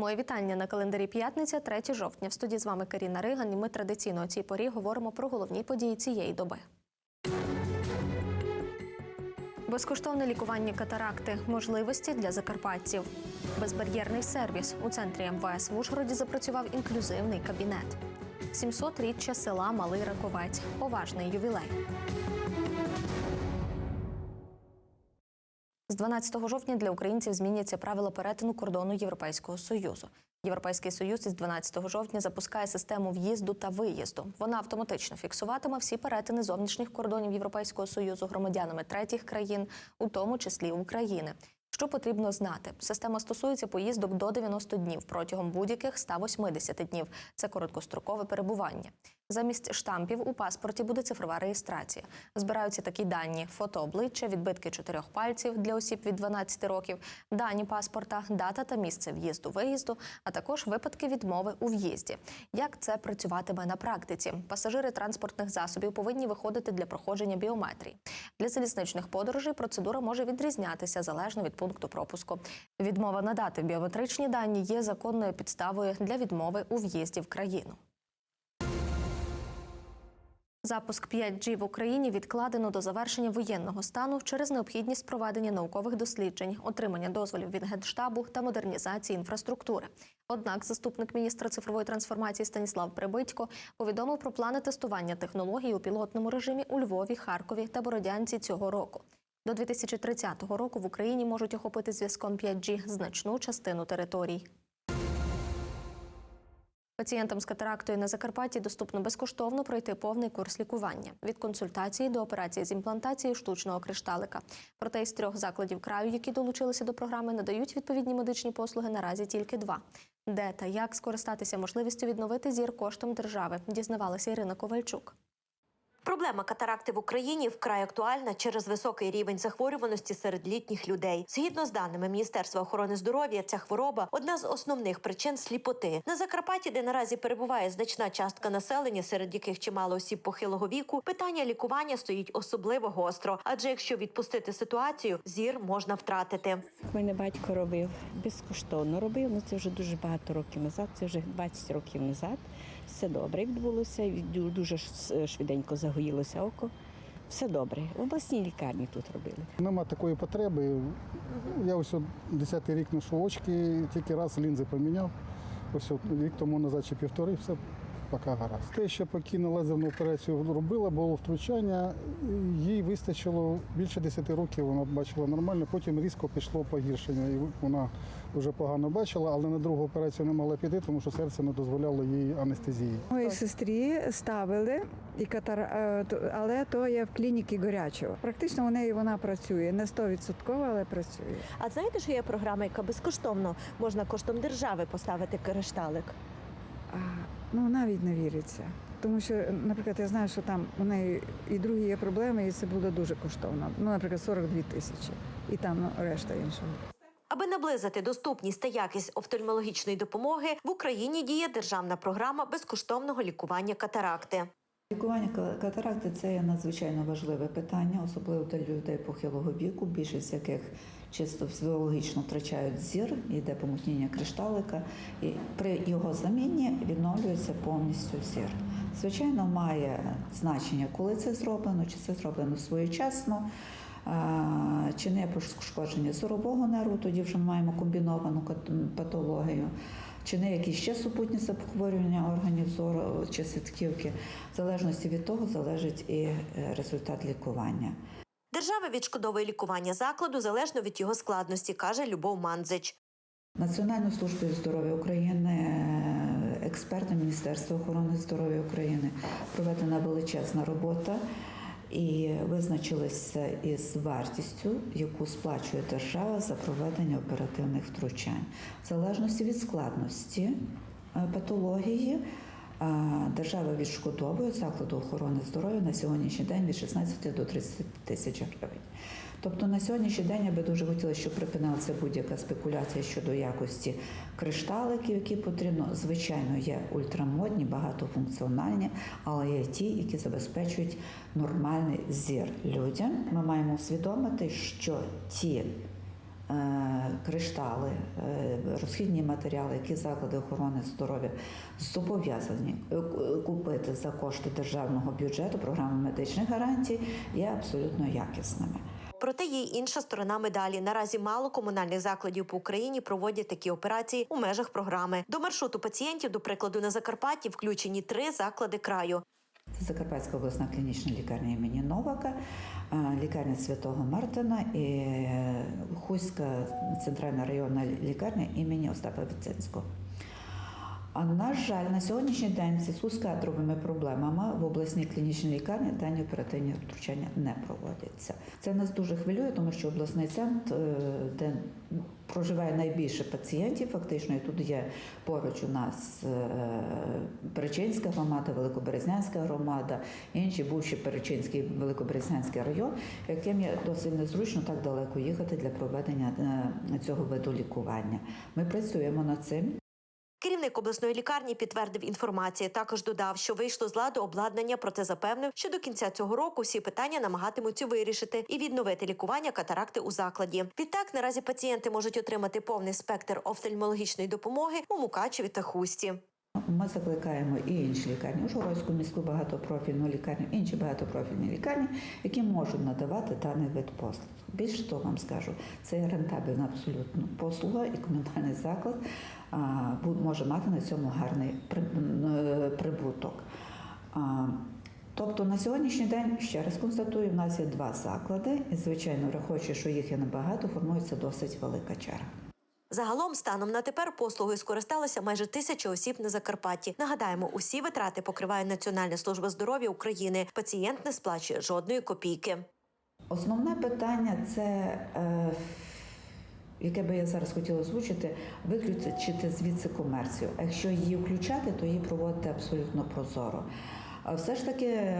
Моє вітання на календарі п'ятниця, 3 жовтня. В студії з вами Каріна Риган. І ми традиційно у цій порі говоримо про головні події цієї доби. Безкоштовне лікування катаракти, можливості для закарпатців. Безбар'єрний сервіс. У центрі МВС в Ужгороді запрацював інклюзивний кабінет. 700-річчя села Малий Раковець. Поважний ювілей. З 12 жовтня для українців зміняться правила перетину кордону Європейського союзу. Європейський союз із 12 жовтня запускає систему в'їзду та виїзду. Вона автоматично фіксуватиме всі перетини зовнішніх кордонів Європейського союзу громадянами третіх країн, у тому числі України. Що потрібно знати? Система стосується поїздок до 90 днів протягом будь-яких 180 днів. Це короткострокове перебування. Замість штампів у паспорті буде цифрова реєстрація. Збираються такі дані: фото обличчя, відбитки чотирьох пальців для осіб від 12 років, дані паспорта, дата та місце в'їзду-виїзду, а також випадки відмови у в'їзді. Як це працюватиме на практиці? Пасажири транспортних засобів повинні виходити для проходження біометрії. Для залізничних подорожей процедура може відрізнятися залежно від пункту пропуску. Відмова надати біометричні дані є законною підставою для відмови у в'їзді в країну. Запуск 5G в Україні відкладено до завершення воєнного стану через необхідність проведення наукових досліджень, отримання дозволів від генштабу та модернізації інфраструктури. Однак, заступник міністра цифрової трансформації Станіслав Прибитько повідомив про плани тестування технологій у пілотному режимі у Львові, Харкові та Бородянці цього року. До 2030 року в Україні можуть охопити зв'язком 5G значну частину територій. Пацієнтам з катарактою на Закарпатті доступно безкоштовно пройти повний курс лікування від консультації до операції з імплантації штучного кришталика. Проте із трьох закладів краю, які долучилися до програми, надають відповідні медичні послуги наразі тільки два. Де та як скористатися можливістю відновити зір коштом держави, дізнавалася Ірина Ковальчук. Проблема катаракти в Україні вкрай актуальна через високий рівень захворюваності серед літніх людей. Згідно з даними Міністерства охорони здоров'я, ця хвороба одна з основних причин сліпоти. На Закарпатті, де наразі перебуває значна частка населення, серед яких чимало осіб похилого віку, питання лікування стоїть особливо гостро. Адже якщо відпустити ситуацію, зір можна втратити. Мене батько робив безкоштовно робив, ну це вже дуже багато років назад, це вже 20 років назад. Все добре відбулося, дуже швиденько загоїлося око. Все добре. В обласній лікарні тут робили. Нема такої потреби. Я ось 10-й рік ношу очки, тільки раз лінзи поміняв. Ось рік тому назад чи півтори, все поки гаразд. Те, що покійна лазерну операцію робила, було втручання. Їй вистачило більше 10 років, вона бачила нормально, потім різко пішло погіршення. І вона вже погано бачила, але на другу операцію не могла піти, тому що серце не дозволяло їй анестезії. Моїй сестрі ставили, і катар... е, але то є в клініці горячого. Практично у неї вона працює, не 100%, але працює. А знаєте, що є програма, яка безкоштовно можна коштом держави поставити кришталик? А, ну навіть не віриться. Тому що, наприклад, я знаю, що там у неї і другі є проблеми, і це буде дуже коштовно. Ну, наприклад, 42 тисячі, і там ну, решта іншого. Аби наблизити доступність та якість офтальмологічної допомоги, в Україні діє державна програма безкоштовного лікування катаракти. Лікування катаракти це є надзвичайно важливе питання, особливо для людей похилого віку, більшість яких чисто фізіологічно втрачають зір, йде помутніння кришталика, і при його заміні відновлюється повністю зір. Звичайно, має значення, коли це зроблено, чи це зроблено своєчасно. Чи не пошкодження зорового нерву, тоді вже ми маємо комбіновану патологію чи не якісь ще супутні захворювання органів зору чи сітківки. В залежності від того залежить і е, результат лікування. Держава відшкодовує лікування закладу залежно від його складності, каже Любов Мандзич. Національною службою здоров'я України, е, експертом Міністерства охорони здоров'я України проведена величезна робота і визначилися із вартістю, яку сплачує держава за проведення оперативних втручань. В залежності від складності е, патології. Держава відшкодовує закладу охорони здоров'я на сьогоднішній день від 16 до 30 тисяч гривень. Тобто на сьогоднішній день я би дуже хотіла, щоб припинилася будь-яка спекуляція щодо якості кришталиків, які потрібно. Звичайно, є ультрамодні, багатофункціональні, але є ті, які забезпечують нормальний зір людям. Ми маємо усвідомити, що ті криштали, е, розхідні матеріали, які заклади охорони здоров'я зобов'язані е, купити за кошти державного бюджету програми медичних гарантій, є абсолютно якісними. Проте є інша сторона медалі. Наразі мало комунальних закладів по Україні проводять такі операції у межах програми. До маршруту пацієнтів, до прикладу, на Закарпатті включені три заклади краю. Це Закарпатська обласна клінічна лікарня імені Новака, лікарня Святого Мартина і Хуська центральна районна лікарня імені Остапа Віцинського. А на жаль, на сьогоднішній день в зв'язку з кадровими проблемами в обласній клінічній лікарні дані оперативні втручання не проводяться. Це нас дуже хвилює, тому що обласний центр, е, де проживає найбільше пацієнтів, фактично і тут є поруч у нас е, Перечинська громада, Великоберезнянська громада, інші бувші Перечинський Великоберезнянський район, яким є досить незручно так далеко їхати для проведення е, цього виду лікування. Ми працюємо над цим. Керівник обласної лікарні підтвердив інформацію. Також додав, що вийшло з ладу обладнання, проте запевнив, що до кінця цього року всі питання намагатимуться вирішити і відновити лікування катаракти у закладі. Відтак наразі пацієнти можуть отримати повний спектр офтальмологічної допомоги у Мукачеві та Хусті. Ми закликаємо і інші лікарні, Ужгородську міську багатопрофільну лікарню, інші багатопрофільні лікарні, які можуть надавати даний вид послуг. Більше того вам скажу, це рентабельна абсолютно послуга, і комунальний заклад може мати на цьому гарний е, прибуток. Тобто на сьогоднішній день, ще раз констатую, в нас є два заклади, і звичайно, враховуючи, що їх є небагато, формується досить велика черга. Загалом, станом на тепер послугою скористалося майже тисяча осіб на Закарпатті. Нагадаємо, усі витрати покриває Національна служба здоров'я України. Пацієнт не сплачує жодної копійки. Основне питання це, е, яке би я зараз хотіла озвучити, виключити звідси комерцію. Якщо її включати, то її проводити абсолютно прозоро. А все ж таки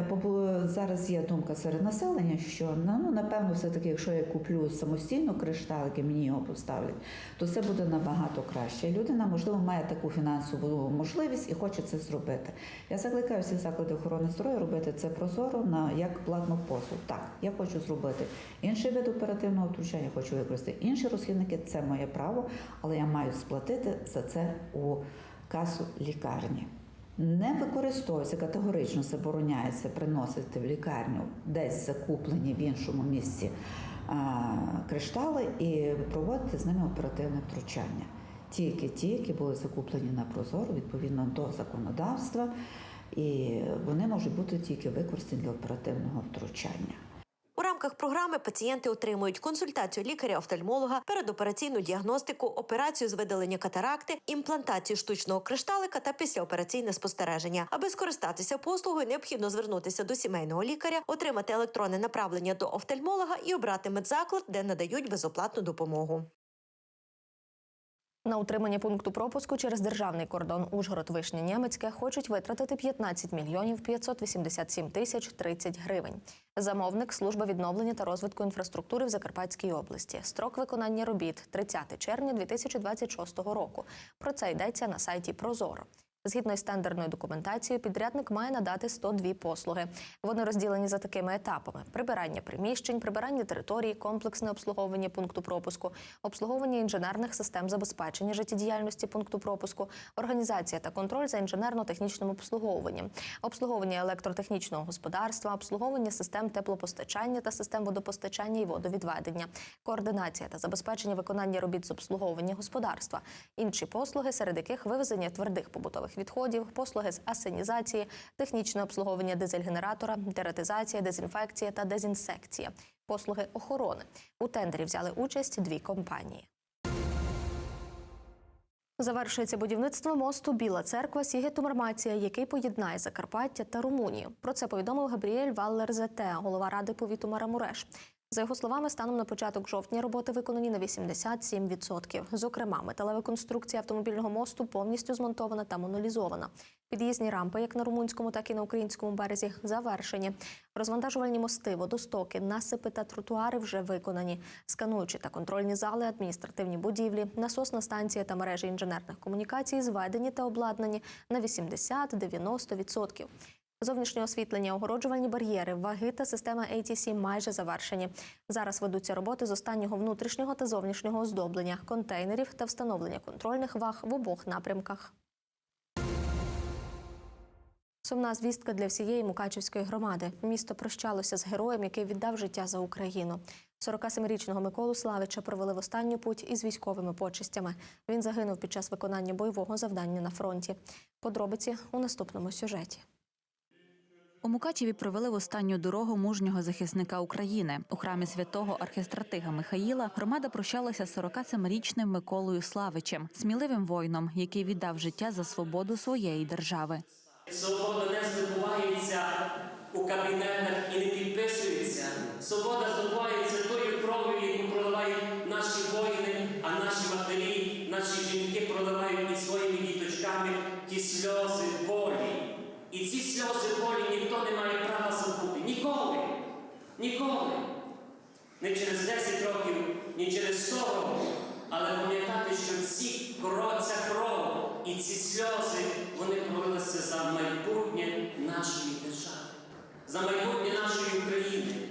зараз є думка серед населення, що ну напевно, все таки, якщо я куплю самостійно кришталик і мені його поставлять, то це буде набагато краще. Людина, можливо, має таку фінансову можливість і хоче це зробити. Я закликаю всі заклади охорони здоров'я робити це прозоро на як платну послуг. Так, я хочу зробити інший вид оперативного втручання, хочу використати інші розхідники. Це моє право, але я маю сплатити за це у касу лікарні. Не використовується категорично забороняється приносити в лікарню десь закуплені в іншому місці а, криштали і проводити з ними оперативне втручання. Тільки ті, які були закуплені на прозоро відповідно до законодавства, і вони можуть бути тільки використані для оперативного втручання. Рамках програми пацієнти отримують консультацію лікаря-офтальмолога, передопераційну діагностику, операцію з видалення катаракти, імплантацію штучного кришталика та післяопераційне спостереження. Аби скористатися послугою, необхідно звернутися до сімейного лікаря, отримати електронне направлення до офтальмолога і обрати медзаклад, де надають безоплатну допомогу. На утримання пункту пропуску через державний кордон Ужгород Вишня Німецьке хочуть витратити 15 мільйонів 587 тисяч 30 гривень. Замовник служба відновлення та розвитку інфраструктури в Закарпатській області. Строк виконання робіт 30 червня 2026 року. Про це йдеться на сайті Прозоро. Згідно із тендерною документацією, підрядник має надати 102 послуги. Вони розділені за такими етапами: прибирання приміщень, прибирання території, комплексне обслуговування пункту пропуску, обслуговування інженерних систем забезпечення життєдіяльності пункту пропуску, організація та контроль за інженерно-технічним обслуговуванням, обслуговування електротехнічного господарства, обслуговування систем теплопостачання та систем водопостачання і водовідведення, координація та забезпечення виконання робіт з обслуговування господарства, інші послуги, серед яких вивезення твердих побутових відходів, послуги з асенізації, технічне обслуговування дизель-генератора, дератизація, дезінфекція та дезінсекція, послуги охорони. У тендері взяли участь дві компанії. Завершується будівництво мосту Біла церква Сігету-Мармація, який поєднає Закарпаття та Румунію. Про це повідомив Габріель Валлер Зете, голова ради повіту Марамуреш. За його словами, станом на початок жовтня роботи виконані на 87%. Зокрема, металева конструкція автомобільного мосту повністю змонтована та монолізована. Під'їзні рампи, як на румунському, так і на українському березі, завершені. Розвантажувальні мости, водостоки, насипи та тротуари вже виконані. Скануючі та контрольні зали, адміністративні будівлі, насосна станція та мережі інженерних комунікацій зведені та обладнані на 80-90%. Зовнішнє освітлення, огороджувальні бар'єри, ваги та система ATC майже завершені. Зараз ведуться роботи з останнього внутрішнього та зовнішнього оздоблення, контейнерів та встановлення контрольних ваг в обох напрямках. Сумна звістка для всієї Мукачівської громади. Місто прощалося з героєм, який віддав життя за Україну. 47-річного Миколу Славича провели в останню путь із військовими почестями. Він загинув під час виконання бойового завдання на фронті. Подробиці у наступному сюжеті. У Мукачеві провели в останню дорогу мужнього захисника України. У храмі святого архістратига Михаїла громада прощалася з 47-річним Миколою Славичем, сміливим воїном, який віддав життя за свободу своєї держави. Свобода не здобувається у кабінетах і не підписується. Свобода здобувається тою кров'ю, яку проливають наші воїни, а наші матері, наші жінки проливають із своїми діточками ті сльози болі. І ці сльози болі ніхто не має права забути. Ніколи. Ніколи. Не через 10 років, ні через 100 років. Але пам'ятати, що ці ця кров і ці сльози вони пролилися за майбутнє нашої держави, за майбутнє нашої України.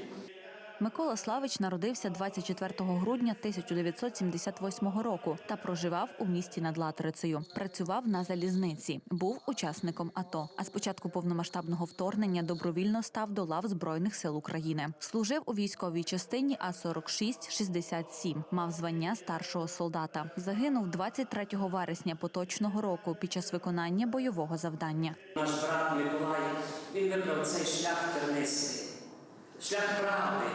Микола Славич народився 24 грудня 1978 року та проживав у місті над Латрицею. Працював на залізниці, був учасником АТО. А з початку повномасштабного вторгнення добровільно став до лав збройних сил України. Служив у військовій частині А 46 67 Мав звання старшого солдата. Загинув 23 вересня поточного року під час виконання бойового завдання. Наш брат Миколай він вибрав цей шлях тернистий, шлях правди.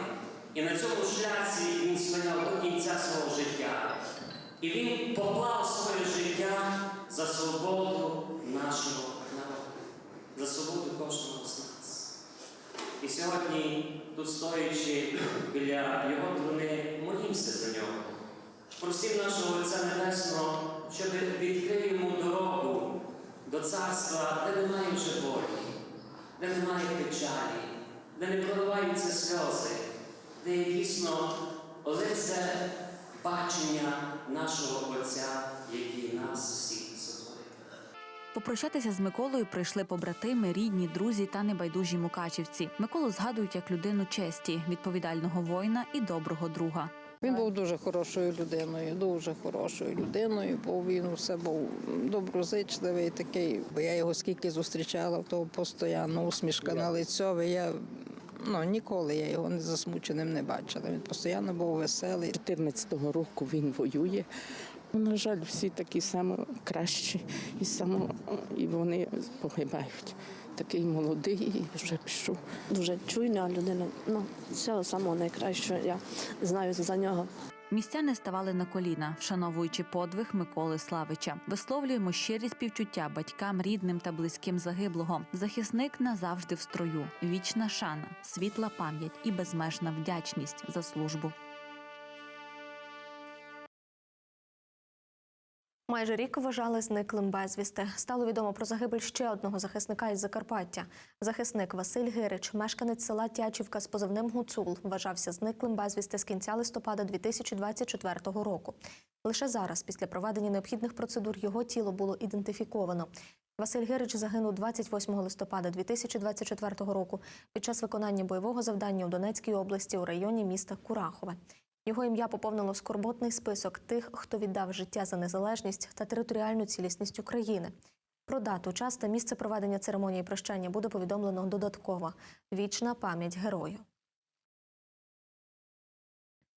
І на цьому шляхі він стояв до кінця свого життя. І він поклав своє життя за свободу нашого народу, за свободу кожного з нас. І сьогодні, тут стоячи біля його труни, молімося за нього. Просимо нашого Отця Небесного, щоб відкрив йому дорогу до царства, де немає вже болі, де немає печалі, де не проливаються сльози, де є дійсно лице бачення нашого Отця, який нас всіх сотворив. Попрощатися з Миколою прийшли побратими, рідні, друзі та небайдужі мукачівці. Миколу згадують як людину честі, відповідального воїна і доброго друга. Він був дуже хорошою людиною, дуже хорошою людиною, бо він усе був доброзичливий такий. Бо я його скільки зустрічала, то постійно усмішка на лицьові. Я ну, ніколи я його не засмученим не бачила. Він постійно був веселий. 14-го року він воює. Ну, На жаль, всі такі самі кращі і само і вони погибають. Такий молодий і вже пішов. дуже чуйна людина. Ну, все самого найкращого я знаю за нього. Містяни ставали на коліна, вшановуючи подвиг Миколи Славича. Висловлюємо щирі співчуття батькам, рідним та близьким загиблого. Захисник назавжди в строю. Вічна шана, світла пам'ять і безмежна вдячність за службу. Майже рік вважали зниклим безвісти. Стало відомо про загибель ще одного захисника із Закарпаття. Захисник Василь Гирич, мешканець села Тячівка з позивним Гуцул, вважався зниклим безвісти з кінця листопада 2024 року. Лише зараз, після проведення необхідних процедур, його тіло було ідентифіковано. Василь Гирич загинув 28 листопада 2024 року під час виконання бойового завдання у Донецькій області у районі міста Курахове. Його ім'я поповнило скорботний список тих, хто віддав життя за незалежність та територіальну цілісність України. Про дату, час та місце проведення церемонії прощання буде повідомлено додатково. Вічна пам'ять герою.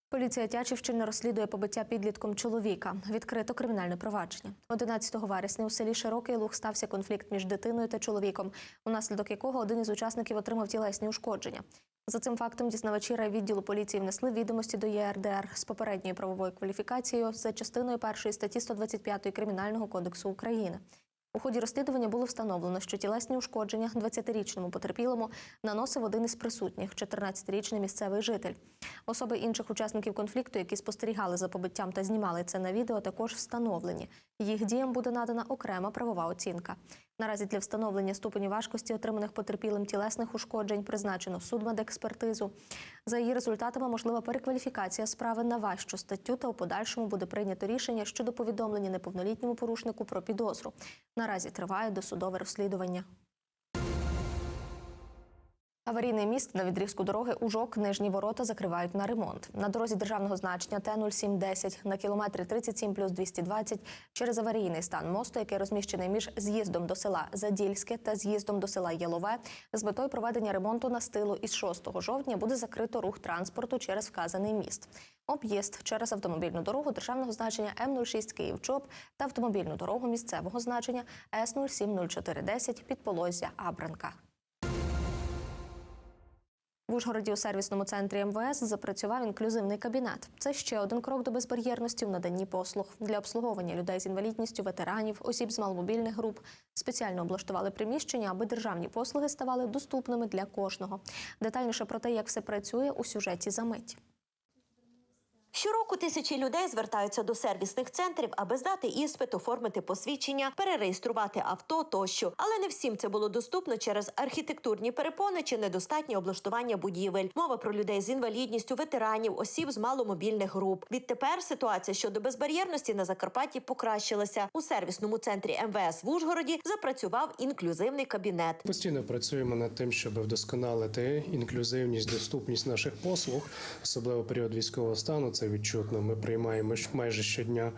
Поліція Тячівщини розслідує побиття підлітком чоловіка. Відкрито кримінальне провадження. 11 вересня у селі Широкий Луг стався конфлікт між дитиною та чоловіком, унаслідок якого один із учасників отримав тілесні ушкодження. За цим фактом дізнавачі райвідділу поліції внесли відомості до ЄРДР з попередньою правовою кваліфікацією за частиною першої статті 125 Кримінального кодексу України. У ході розслідування було встановлено, що тілесні ушкодження 20-річному потерпілому наносив один із присутніх, 14-річний місцевий житель. Особи інших учасників конфлікту, які спостерігали за побиттям та знімали це на відео, також встановлені. Їх діям буде надана окрема правова оцінка. Наразі для встановлення ступені важкості отриманих потерпілим тілесних ушкоджень призначено судмедекспертизу. За її результатами можлива перекваліфікація справи на важчу статтю та у подальшому буде прийнято рішення щодо повідомлення неповнолітньому порушнику про підозру. Наразі триває досудове розслідування. Аварійний міст на відрізку дороги Ужок Нижні ворота закривають на ремонт. На дорозі державного значення Т-0710 на кілометрі 37 плюс 220 через аварійний стан мосту, який розміщений між з'їздом до села Задільське та з'їздом до села Ялове, з метою проведення ремонту на стилу із 6 жовтня буде закрито рух транспорту через вказаний міст. Об'їзд через автомобільну дорогу державного значення М06 Київ-Чоп та автомобільну дорогу місцевого значення С070410 Підполозя Абранка. В Ужгороді у сервісному центрі МВС запрацював інклюзивний кабінет. Це ще один крок до безбар'єрності в наданні послуг для обслуговування людей з інвалідністю, ветеранів, осіб з маломобільних груп. Спеціально облаштували приміщення, аби державні послуги ставали доступними для кожного. Детальніше про те, як все працює у сюжеті за мить. Щороку тисячі людей звертаються до сервісних центрів, аби здати іспит, оформити посвідчення, перереєструвати авто тощо. Але не всім це було доступно через архітектурні перепони чи недостатнє облаштування будівель. Мова про людей з інвалідністю, ветеранів, осіб з маломобільних груп. Відтепер ситуація щодо безбар'єрності на Закарпатті покращилася. У сервісному центрі МВС в Ужгороді запрацював інклюзивний кабінет. Постійно працюємо над тим, щоб вдосконалити інклюзивність, доступність наших послуг, особливо період військового стану. Це відчутно. Ми приймаємо майже щодня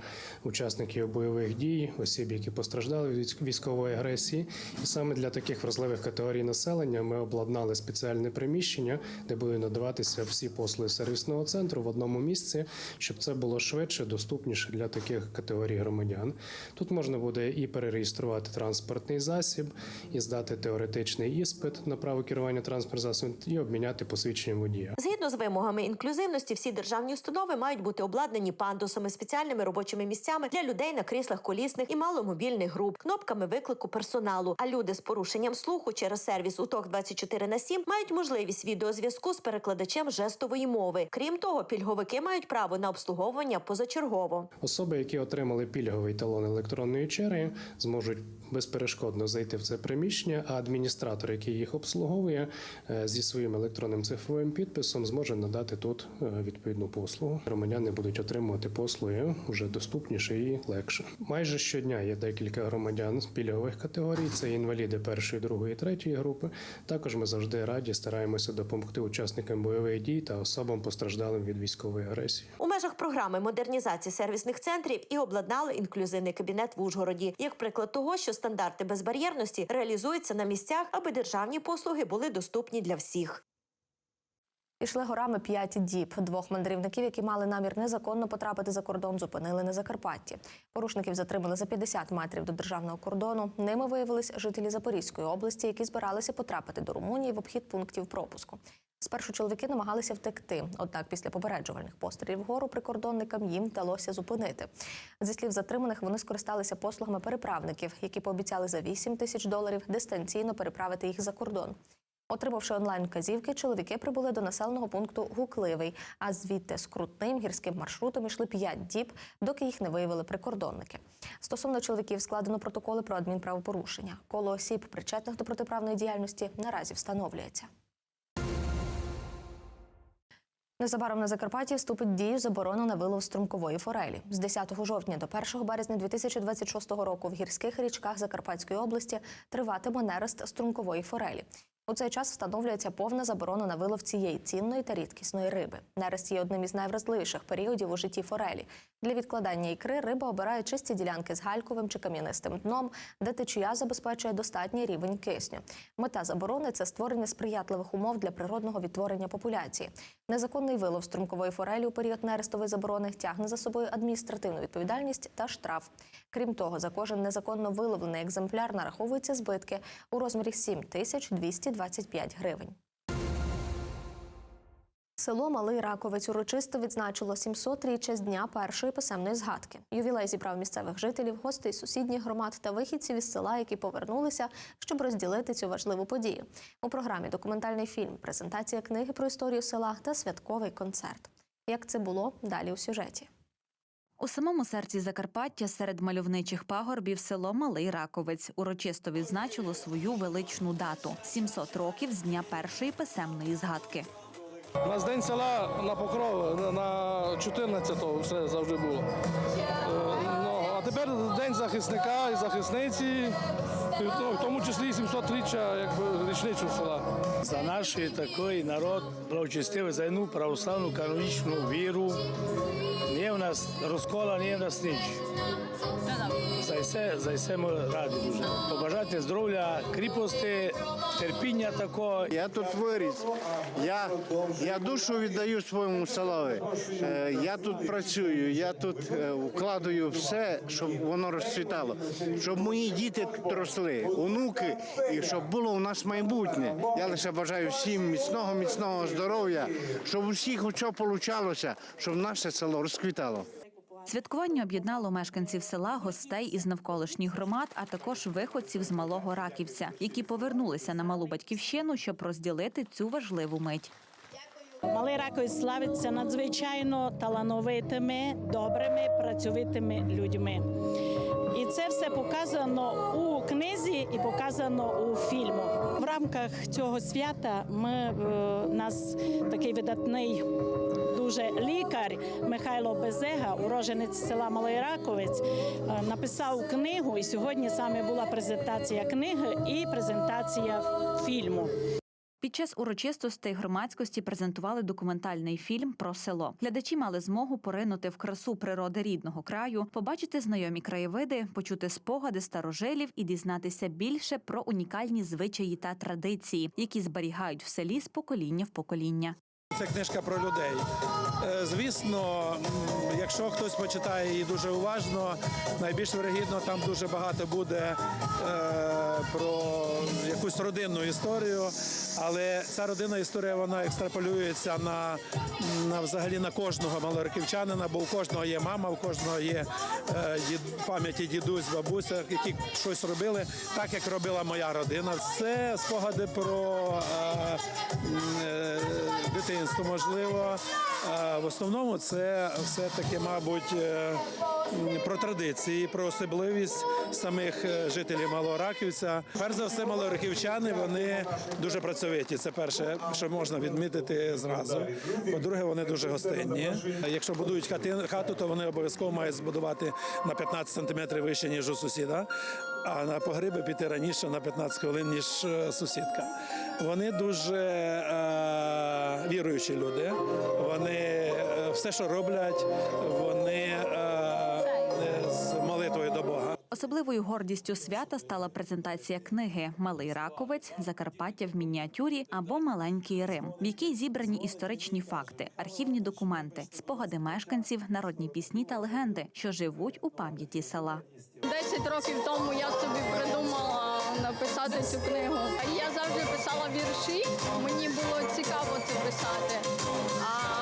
учасників бойових дій, осіб, які постраждали від військової агресії. І саме для таких вразливих категорій населення ми обладнали спеціальне приміщення, де будуть надаватися всі послуги сервісного центру в одному місці, щоб це було швидше, доступніше для таких категорій громадян. Тут можна буде і перереєструвати транспортний засіб, і здати теоретичний іспит на право керування транспортним засобом, і обміняти посвідчення водія. Згідно з вимогами інклюзивності, всі державні установи мають бути обладнані пандусами, спеціальними робочими місцями для людей на кріслах колісних і маломобільних груп, кнопками виклику персоналу. А люди з порушенням слуху через сервіс УТОК 24 на 7 мають можливість відеозв'язку з перекладачем жестової мови. Крім того, пільговики мають право на обслуговування позачергово. Особи, які отримали пільговий талон електронної черги, зможуть безперешкодно зайти в це приміщення, а адміністратор, який їх обслуговує, е, зі своїм електронним цифровим підписом зможе надати тут е, відповідну послугу. Громадяни будуть отримувати послуги вже доступніше і легше. Майже щодня є декілька громадян з пільгових категорій. Це інваліди першої, другої, третьої групи. Також ми завжди раді стараємося допомогти учасникам бойових дій та особам постраждалим від військової агресії. У межах програми модернізації сервісних центрів і обладнали інклюзивний кабінет в Ужгороді, як приклад того, що стандарти безбар'єрності реалізуються на місцях, аби державні послуги були доступні для всіх. Ішли горами п'ять діб. Двох мандрівників, які мали намір незаконно потрапити за кордон, зупинили на Закарпатті. Порушників затримали за 50 метрів до державного кордону. Ними виявились жителі Запорізької області, які збиралися потрапити до Румунії в обхід пунктів пропуску. Спершу чоловіки намагалися втекти, однак після попереджувальних пострілів вгору прикордонникам їм вдалося зупинити. Зі слів затриманих, вони скористалися послугами переправників, які пообіцяли за 8 тисяч доларів дистанційно переправити їх за кордон. Отримавши онлайн-вказівки, чоловіки прибули до населеного пункту Гукливий, а звідти з крутним гірським маршрутом йшли п'ять діб, доки їх не виявили прикордонники. Стосовно чоловіків складено протоколи про адмінправопорушення. Коло осіб, причетних до протиправної діяльності, наразі встановлюється. Незабаром на Закарпатті вступить в дію заборона на вилов струмкової форелі. З 10 жовтня до 1 березня 2026 року в гірських річках Закарпатської області триватиме нерест струмкової форелі. У цей час встановлюється повна заборона на вилов цієї цінної та рідкісної риби. Нерест є одним із найвразливіших періодів у житті форелі. Для відкладання ікри риба обирає чисті ділянки з гальковим чи кам'янистим дном, де течія забезпечує достатній рівень кисню. Мета заборони це створення сприятливих умов для природного відтворення популяції. Незаконний вилов струмкової форелі у період нерестової заборони тягне за собою адміністративну відповідальність та штраф. Крім того, за кожен незаконно виловлений екземпляр нараховуються збитки у розмірі 7 тисяч 225 гривень. Село Малий Раковець урочисто відзначило 700-річчя з дня першої писемної згадки. Ювілей зібрав місцевих жителів, гостей сусідніх громад та вихідців із села, які повернулися, щоб розділити цю важливу подію. У програмі документальний фільм, презентація книги про історію села та святковий концерт. Як це було далі у сюжеті? У самому серці Закарпаття серед мальовничих пагорбів село Малий Раковець урочисто відзначило свою величну дату 700 років з дня першої писемної згадки. У нас день села на покров на 14-го все завжди було. Е, Ну, а тепер день захисника і захисниці, в тому числі 700-річчя якби, річницю села. За наш такий народ благочестивий за одну православну канонічну віру. Не в нас розкола, не в нас ніч. За все, за все ми раді дуже. Побажати здоров'я, кріпості, терпіння такого. Я тут виріс. Я, я душу віддаю своєму селові. Е, Я тут працюю, я тут е, вкладаю все, щоб воно розцвітало, щоб мої діти тут росли, онуки, і щоб було у нас майбутнє. Я лише бажаю всім міцного, міцного здоров'я, щоб у всіх що получалося, щоб наше село розквітало. Святкування об'єднало мешканців села, гостей із навколишніх громад, а також виходців з малого раківця, які повернулися на малу батьківщину, щоб розділити цю важливу мить. Малий Раковець славиться надзвичайно талановитими, добрими, працьовитими людьми. І це все показано у книзі і показано у фільму. В рамках цього свята ми е, нас такий видатний дуже лікар Михайло Безега, уроженець села Малий Раковець, е, написав книгу. І сьогодні саме була презентація книги і презентація фільму. Під час урочистостей громадськості презентували документальний фільм про село. Глядачі мали змогу поринути в красу природи рідного краю, побачити знайомі краєвиди, почути спогади старожилів і дізнатися більше про унікальні звичаї та традиції, які зберігають в селі з покоління в покоління. Це книжка про людей. Е, Звісно, якщо хтось почитає її дуже уважно, найбільш вирогідно там дуже багато буде е, про якусь родинну історію. Але ця родинна історія вона екстраполюється на, на взагалі на кожного малороківчанина, бо у кожного є мама, у кожного є е, пам'яті дідусь, бабуся, які щось робили, так як робила моя родина. Це спогади про е, е, можливо. В основному це все-таки, мабуть, е, про традиції, про особливість самих е, жителів Малораківця. Перш за все, малораківчани вони дуже працьовиті. Це перше, що можна відмітити зразу. По-друге, вони дуже гостинні. Якщо будують хату, то вони обов'язково мають збудувати на 15 сантиметрів вище, ніж у сусіда. А на погриби піти раніше на 15 хвилин, ніж е, сусідка. Вони дуже е, віруючі люди. Вони е, все, що роблять, вони е, з молитвою до Бога. Особливою гордістю свята стала презентація книги Малий Раковець, Закарпаття в мініатюрі або Маленький Рим, в якій зібрані історичні факти, архівні документи, спогади мешканців, народні пісні та легенди, що живуть у пам'яті села. Десять років тому я собі придумала написати цю книгу. Я завжди писала вірші, мені було цікаво це писати. А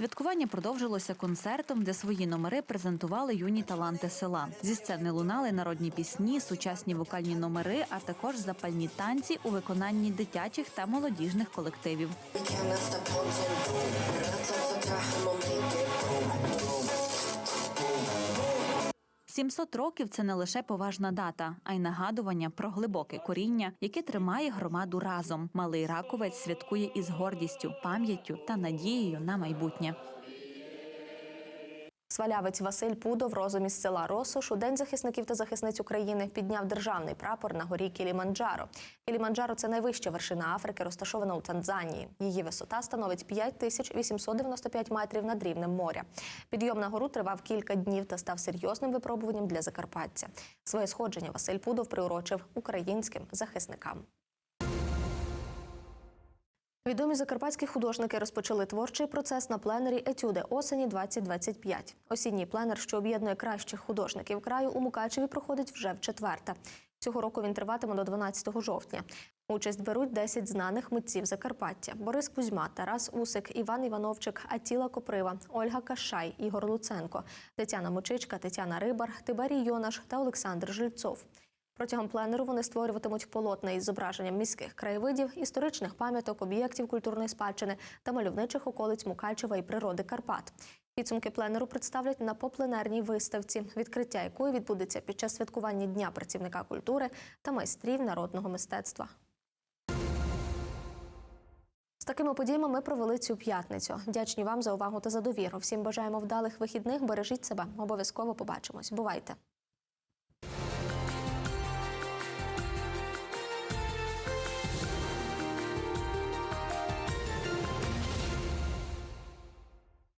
Святкування продовжилося концертом, де свої номери презентували юні таланти села. Зі сцени лунали народні пісні, сучасні вокальні номери, а також запальні танці у виконанні дитячих та молодіжних колективів. 700 років це не лише поважна дата, а й нагадування про глибоке коріння, яке тримає громаду разом. Малий раковець святкує із гордістю, пам'яттю та надією на майбутнє. Свалявець Василь Пудов розум із села Росош у День захисників та захисниць України підняв державний прапор на горі Кіліманджаро. Кіліманджаро – це найвища вершина Африки, розташована у Танзанії. Її висота становить 5895 метрів над рівнем моря. Підйом на гору тривав кілька днів та став серйозним випробуванням для Закарпаття. Своє сходження Василь Пудов приурочив українським захисникам. Відомі закарпатські художники розпочали творчий процес на пленері Етюди осені 2025. Осінній пленер, що об'єднує кращих художників краю, у Мукачеві проходить вже вчетверте. Цього року він триватиме до 12 жовтня. Участь беруть 10 знаних митців Закарпаття: Борис Кузьма, Тарас Усик, Іван Івановчик, Атіла Коприва, Ольга Кашай, Ігор Луценко, Тетяна Мочичка, Тетяна Рибар, Тиберій Йонаш та Олександр Жильцов. Протягом пленеру вони створюватимуть полотна із зображенням міських краєвидів, історичних пам'яток, об'єктів культурної спадщини та мальовничих околиць Мукачева і природи Карпат. Підсумки пленеру представлять на попленерній виставці, відкриття якої відбудеться під час святкування Дня працівника культури та майстрів народного мистецтва. З такими подіями ми провели цю п'ятницю. Вдячні вам за увагу та за довіру. Всім бажаємо вдалих вихідних. Бережіть себе. Обов'язково побачимось. Бувайте!